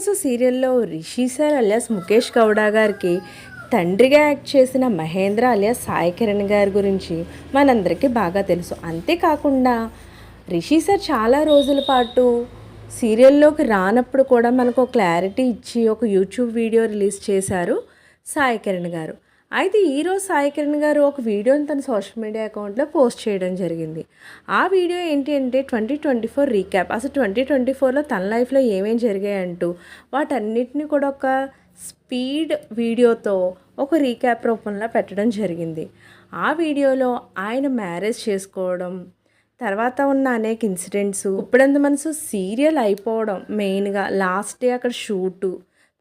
మనసు సీరియల్లో Rishi sir alias Mukesh Gowda గారికి తండ్రిగా యాక్ట్ చేసిన మహేంద్ర అలియాస్ సాయి కిరణ్ గారి గురించి మనందరికీ బాగా తెలుసు. అంతేకాకుండా రిషి సార్ చాలా రోజుల పాటు సీరియల్లోకి రానప్పుడు కూడా మనకు క్లారిటీ ఇచ్చి ఒక యూట్యూబ్ వీడియో రిలీజ్ చేశారు సాయి కిరణ్ గారు. అయితే ఈరోజు సాయి కిరణ్ గారు ఒక వీడియోని తన సోషల్ మీడియా అకౌంట్లో పోస్ట్ చేయడం జరిగింది. ఆ వీడియో ఏంటి అంటే ట్వంటీ ట్వంటీ ఫోర్ రీక్యాప్. అసలు ట్వంటీ ట్వంటీ ఫోర్లో తన లైఫ్లో ఏమేం జరిగాయంటూ వాటన్నిటిని కూడా ఒక స్పీడ్ వీడియోతో ఒక రీక్యాప్ రూపంలో పెట్టడం జరిగింది. ఆ వీడియోలో ఆయన మ్యారేజ్ చేసుకోవడం తర్వాత ఉన్న అనేక ఇన్సిడెంట్స్ ఇప్పుడంత మనసు సీరియల్ అయిపోవడం మెయిన్గా లాస్ట్ డే అక్కడ షూటు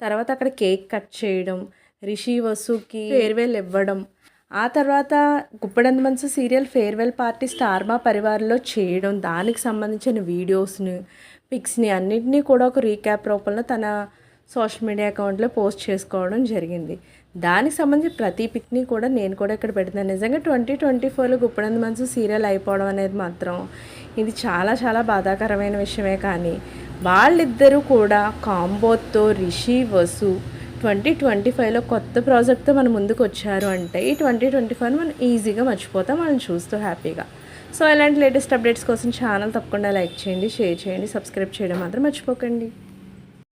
తర్వాత అక్కడ కేక్ కట్ చేయడం రిషి వసుకి ఫేర్వెల్ ఇవ్వడం. ఆ తర్వాత గుప్పడంత మనసు సీరియల్ ఫేర్వెల్ పార్టీ స్టార్ మా చేయడం దానికి సంబంధించిన వీడియోస్ని పిక్స్ని అన్నింటినీ కూడా ఒక రీక్యాప్ రూపంలో తన సోషల్ మీడియా అకౌంట్లో పోస్ట్ చేసుకోవడం జరిగింది. దానికి సంబంధించి ప్రతి పిక్ని కూడా నేను కూడా ఇక్కడ పెడుతున్నాను. నిజంగా ట్వంటీ ట్వంటీ ఫోర్లో గుప్పడంద మనసు సీరియల్ అయిపోవడం అనేది మాత్రం ఇది చాలా చాలా బాధాకరమైన విషయమే కానీ వాళ్ళిద్దరూ కూడా కాంబోతో రిషి వసు ట్వంటీ ట్వంటీ ఫైవ్లో కొత్త ప్రాజెక్ట్తో మన ముందుకు వచ్చారు అంటే ఈ ట్వంటీ ట్వంటీ ఫైవ్ మనం ఈజీగా మర్చిపోతాం మనం చూస్తూ హ్యాపీగా. సో ఇలాంటి లేటెస్ట్ అప్డేట్స్ కోసం ఛానల్ తప్పకుండా లైక్ చేయండి షేర్ చేయండి సబ్స్క్రైబ్ చేయడం మాత్రం మర్చిపోకండి.